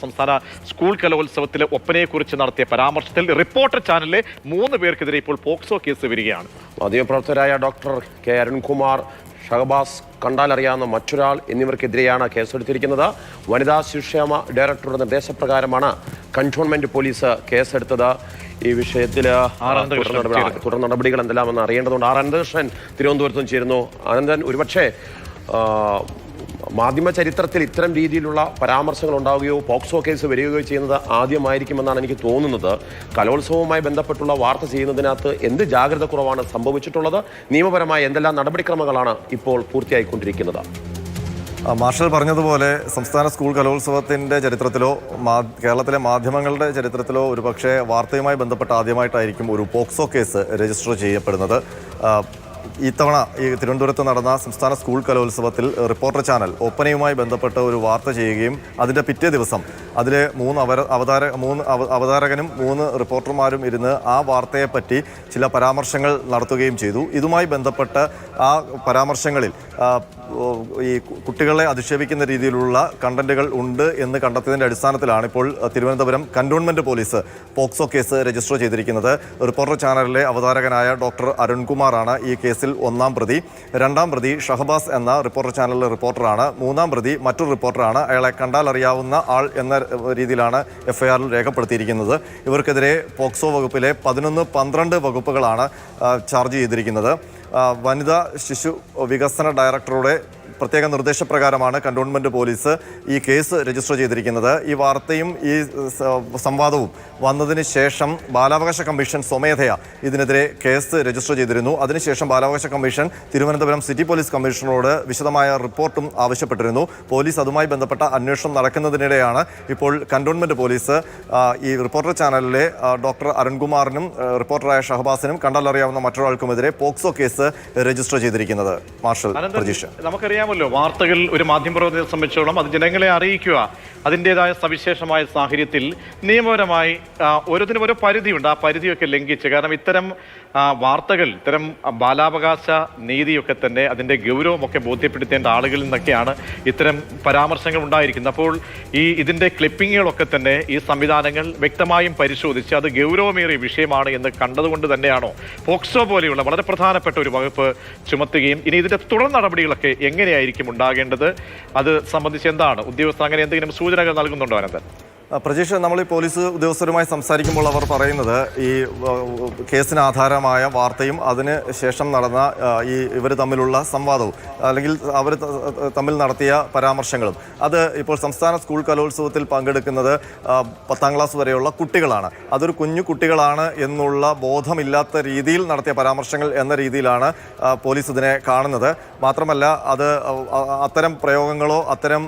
സംസ്ഥാന സ്കൂൾ കലോത്സവത്തിലെ ഒപ്പനയെക്കുറിച്ച് നടത്തിയ പരാമർശത്തിൽ റിപ്പോർട്ടർ ചാനലിലെ മൂന്ന് പേർക്കെതിരെ ഇപ്പോൾ പോക്സോ കേസ് വരികയാണ്. മാധ്യമപ്രവർത്തകരായ ഡോക്ടർ കെ അരുൺകുമാർ ഷഹബാസ് കണ്ടാലറിയാവുന്ന മറ്റൊരാൾ എന്നിവർക്കെതിരെയാണ് കേസെടുത്തിരിക്കുന്നത്. വനിതാ ശിക്ഷേമ ഡയറക്ടറുടെ നിർദ്ദേശപ്രകാരമാണ് കൺട്രോൺമെന്റ് പോലീസ് കേസെടുത്തത്. ഈ വിഷയത്തിൽ തുടർ നടപടി- തുടർ നടപടികൾ എന്തെല്ലാമെന്ന് അറിയേണ്ടതുണ്ട്. ആർ അനന്തകൃഷ്ണൻ തിരുവനന്തപുരത്തും ചേരുന്നു. അനന്തൻ ഒരുപക്ഷെ മാധ്യമ ചരിത്രത്തിൽ ഇത്തരം രീതിയിലുള്ള പരാമർശങ്ങൾ ഉണ്ടാവുകയോ പോക്സോ കേസ് വരികയോ ചെയ്യുന്നത് ആദ്യമായിരിക്കുമെന്നാണ് എനിക്ക് തോന്നുന്നത്. കലോത്സവവുമായി ബന്ധപ്പെട്ടുള്ള വാർത്ത ചെയ്യുന്നതിനകത്ത് എന്ത് ജാഗ്രത കുറവാണ് സംഭവിച്ചിട്ടുള്ളത്? നിയമപരമായ എന്തെല്ലാം നടപടിക്രമങ്ങളാണ് ഇപ്പോൾ പൂർത്തിയായിക്കൊണ്ടിരിക്കുന്നത്? മാർഷൽ പറഞ്ഞതുപോലെ സംസ്ഥാന സ്കൂൾ കലോത്സവത്തിന്റെ ചരിത്രത്തിലോ കേരളത്തിലെ മാധ്യമങ്ങളുടെ ചരിത്രത്തിലോ ഒരുപക്ഷെ വാർത്തയുമായി ബന്ധപ്പെട്ട് ആദ്യമായിട്ടായിരിക്കും ഒരു പോക്സോ കേസ് രജിസ്റ്റർ ചെയ്യപ്പെടുന്നത്. ഇത്തവണ ഈ തിരുവനന്തപുരത്ത് നടന്ന സംസ്ഥാന സ്കൂൾ കലോത്സവത്തിൽ റിപ്പോർട്ടർ ചാനൽ ഒപ്പനയുമായി ബന്ധപ്പെട്ട ഒരു വാർത്ത ചെയ്യുകയും അതിന്റെ പിറ്റേ ദിവസം അതിലെ മൂന്ന് അവര അവതാര മൂന്ന് അവ- അവതാരകനും മൂന്ന് റിപ്പോർട്ടർമാരും ഇരുന്ന് ആ വാർത്തയെപ്പറ്റി ചില പരാമർശങ്ങൾ നടത്തുകയും ചെയ്തു. ഇതുമായി ബന്ധപ്പെട്ട് ആ പരാമർശങ്ങളിൽ ഈ കുട്ടികളെ അധിക്ഷേപിക്കുന്ന രീതിയിലുള്ള കണ്ടന്റുകൾ ഉണ്ട് എന്ന് കണ്ടെത്തിയതിന്റെ അടിസ്ഥാനത്തിലാണ് ഇപ്പോൾ Thiruvananthapuram cantonment police POCSO case register ചെയ്തിരിക്കുന്നത്. റിപ്പോർട്ടർ ചാനലിലെ അവതാരകനായ ഡോക്ടർ അരുൺകുമാറാണ് ഈ കേസിൽ ഒന്നാം പ്രതി രണ്ടാം പ്രതി ഷഹബാസ് എന്ന റിപ്പോർട്ടർ ചാനലിലെ റിപ്പോർട്ടറാണ്. മൂന്നാം പ്രതി മറ്റൊരു റിപ്പോർട്ടറാണ്. അയാളെ കണ്ടാൽ അറിയാവുന്ന ആൾ എന്ന രീതിയിലാണ് എഫ്ഐആറിൽ രേഖപ്പെടുത്തിയിരിക്കുന്നത്. ഇവർക്കെതിരെ പോക്സോ വകുപ്പിലെ പതിനൊന്ന് പന്ത്രണ്ട് വകുപ്പുകളാണ് ചാർജ് ചെയ്തിരിക്കുന്നത്. വനിതാ ശിശു വികസന ഡയറക്ടറുടെ പ്രത്യേക നിർദ്ദേശപ്രകാരമാണ് കണ്ടോൺമെന്റ് പോലീസ് ഈ കേസ് രജിസ്റ്റർ ചെയ്തിരിക്കുന്നത്. ഈ വാർത്തയും ഈ സംവാദവും വന്നതിന് ശേഷം ബാലാവകാശ കമ്മീഷൻ സ്വമേധയാ ഇതിനെതിരെ കേസ് രജിസ്റ്റർ ചെയ്തിരുന്നു. അതിനുശേഷം ബാലാവകാശ കമ്മീഷൻ തിരുവനന്തപുരം സിറ്റി പോലീസ് കമ്മീഷണറോട് വിശദമായ റിപ്പോർട്ടും ആവശ്യപ്പെട്ടിരുന്നു. പോലീസ് അതുമായി ബന്ധപ്പെട്ട അന്വേഷണം നടക്കുന്നതിനിടെയാണ് ഇപ്പോൾ കണ്ടോൺമെന്റ് പോലീസ് ഈ റിപ്പോർട്ടർ ചാനലിലെ ഡോക്ടർ അരുൺകുമാറിനും റിപ്പോർട്ടറായ ഷഹബാസിനും കണ്ടാലറിയാവുന്ന മറ്റൊരാൾക്കുമെതിരെ പോക്സോ കേസ് രജിസ്റ്റർ ചെയ്തിരിക്കുന്നത്. മാർഷൽ പ്രതീക്ഷ. പ്രതീക്ഷ നമുക്കറിയാമല്ലോ വാർത്തകൾ ഒരു മാധ്യമപ്രവർത്തകരെ സംബന്ധിച്ചോളം അത് ജനങ്ങളെ അറിയിക്കുക. അതിന്റെതായ സവിശേഷമായ സാഹചര്യത്തിൽ നിയമപരമായി ഓരോന്നിനും ഓരോ പരിധിയുണ്ട്. ആ പരിധിയൊക്കെ ലംഘിച്ച്. കാരണം ഇത്തരം വാർത്തകൾ ഇത്തരം ബാലാവകാശ നീതിയൊക്കെ തന്നെ അതിന്റെ ഗൗരവമൊക്കെ ബോധ്യപ്പെടുത്തേണ്ട ആളുകളിൽ നിന്നൊക്കെയാണ് ഇത്തരം പരാമർശങ്ങൾ ഉണ്ടായിരിക്കുന്നത്. അപ്പോൾ ഈ ഇതിന്റെ ക്ലിപ്പിങ്ങുകളൊക്കെ തന്നെ ഈ സംവിധാനങ്ങൾ വ്യക്തമായും പരിശോധിച്ച് അത് ഗൗരവമേറിയ വിഷയമാണ് എന്ന് കണ്ടതുകൊണ്ട് തന്നെയാണോ പോക്സോ പോലെയുള്ള വളരെ പ്രധാനപ്പെട്ട ഒരു വകുപ്പ് ചുമത്തുകയും ഇനി ഇതിന്റെ തുടർ നടപടികളൊക്കെ എങ്ങനെയായിരിക്കും ഉണ്ടാകേണ്ടത്? അത് സംബന്ധിച്ച് എന്താണ്? ഉദ്യോഗസ്ഥർ അങ്ങനെ എന്തെങ്കിലും സൂചനകൾ നൽകുന്നുണ്ടോ അനന്തൻ പ്രജീഷ് നമ്മൾ ഈ പോലീസ് ഉദ്യോഗസ്ഥരുമായി സംസാരിക്കുമ്പോൾ അവർ പറയുന്നത് ഈ കേസിന് ആധാരമായ വാർത്തയും അതിന് ശേഷം നടന്ന ഈ ഇവർ തമ്മിലുള്ള സംവാദവും അല്ലെങ്കിൽ അവർ തമ്മിൽ നടത്തിയ പരാമർശങ്ങളും അത് ഇപ്പോൾ സംസ്ഥാന സ്കൂൾ കലോത്സവത്തിൽ പങ്കെടുക്കുന്നത് പത്താം ക്ലാസ് വരെയുള്ള കുട്ടികളാണ്. അതൊരു കുഞ്ഞു കുട്ടികളാണ് എന്നുള്ള ബോധമില്ലാത്ത രീതിയിൽ നടത്തിയ പരാമർശങ്ങൾ എന്ന രീതിയിലാണ് പോലീസ് ഇതിനെ കാണുന്നത്. മാത്രമല്ല അത് അത്തരം പ്രയോഗങ്ങളോ അത്തരം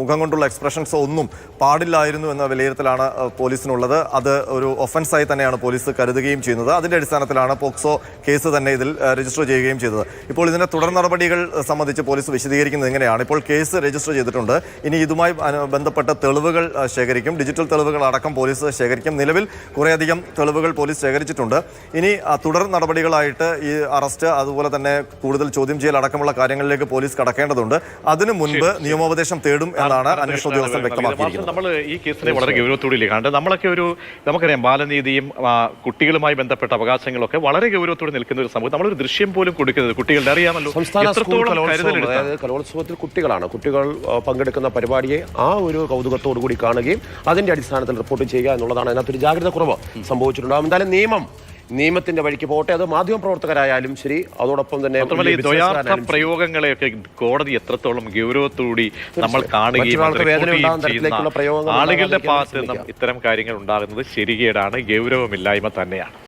മുഖം കൊണ്ടുള്ള എക്സ്പ്രഷൻസോ ഒന്നും പാടില്ലായിരുന്നു എന്ന വിലയിരുത്തലാണ് പോലീസിനുള്ളത്. അത് ഒരു ഒഫൻസായി തന്നെയാണ് പോലീസ് കരുതുകയും ചെയ്യുന്നത്. അതിന്റെ അടിസ്ഥാനത്തിലാണ് പോക്സോ കേസ് തന്നെ ഇതിൽ രജിസ്റ്റർ ചെയ്യുകയും ചെയ്തത്. ഇപ്പോൾ ഇതിന്റെ തുടർ നടപടികൾ സംബന്ധിച്ച് പോലീസ് വിശദീകരിക്കുന്നത് എങ്ങനെയാണ്? ഇപ്പോൾ കേസ് രജിസ്റ്റർ ചെയ്തിട്ടുണ്ട്. ഇനി ഇതുമായി ബന്ധപ്പെട്ട തെളിവുകൾ ശേഖരിക്കും. ഡിജിറ്റൽ തെളിവുകൾ അടക്കം പോലീസ് ശേഖരിക്കും. നിലവിൽ കുറേയധികം തെളിവുകൾ പോലീസ് ശേഖരിച്ചിട്ടുണ്ട്. ഇനി തുടർ നടപടികളായിട്ട് ഈ അറസ്റ്റ് അതുപോലെ തന്നെ കൂടുതൽ ചോദ്യം ചെയ്യൽ അടക്കമുള്ള കാര്യങ്ങളിലേക്ക് പോലീസ് കടക്കേണ്ടതുണ്ട്. അതിനു മുൻപ് നിയമോപദേശം തേടും എന്നാണ് അന്വേഷണ ഉദ്യോഗസ്ഥർ വ്യക്തമാക്കിയിരിക്കുന്നത്. ഈ കേസിനെ വളരെ ഗൗരവത്തോടെ കാണുന്നത് നമ്മളൊക്കെ ഒരു നമുക്കറിയാം ബാലനീതിയും കുട്ടികളുമായി ബന്ധപ്പെട്ട അവകാശങ്ങളൊക്കെ വളരെ ഗൗരവത്തോടെ നിൽക്കുന്ന ഒരു സമൂഹം. നമ്മളൊരു ദൃശ്യം പോലും കൊടുക്കുന്നത് കുട്ടികളുടെ അറിയാമല്ലോ. അതായത് കലോത്സവത്തിൽ കുട്ടികളാണ്. കുട്ടികൾ പങ്കെടുക്കുന്ന പരിപാടിയെ ആ ഒരു കൗതുകത്തോടു കൂടി കാണുകയും അതിന്റെ അടിസ്ഥാനത്തിൽ റിപ്പോർട്ട് ചെയ്യുക എന്നുള്ളതാണ്. അതിനകത്തൊരു ജാഗ്രത കുറവ് സംഭവിച്ചിട്ടുണ്ടാകും എന്തായാലും നിയമം നിയമത്തിന്റെ വഴിക്ക് പോട്ടെ അത് മാധ്യമ പ്രവർത്തകരായാലും ശരി അതോടൊപ്പം തന്നെ ദ്വയാർത്ഥ പ്രയോഗങ്ങളെയൊക്കെ കോടതി എത്രത്തോളം ഗൗരവത്തോടി നമ്മൾ കാണുകയും ആളുകളുടെ ഭാഗത്ത് നിന്നും ഇത്തരം കാര്യങ്ങൾ ഉണ്ടാകുന്നത് ശരികേടാണ് ഗൗരവമില്ലായ്മ തന്നെയാണ്.